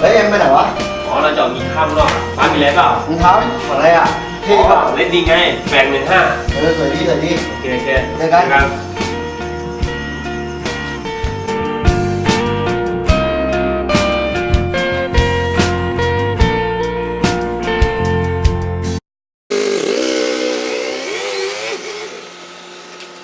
เฮ้ยเอ็มไปไหนวะอ๋อเราจะออกกินข้าวข้างนอกอะป้านมีอะไรเปล่ารองเท้าอะไรอะอ๋เท่อป่ะเล่นดีไงแบ่งหนึ่งห้าเออสวยดีสวยดีโอเคโอเคเจอกัน ครับ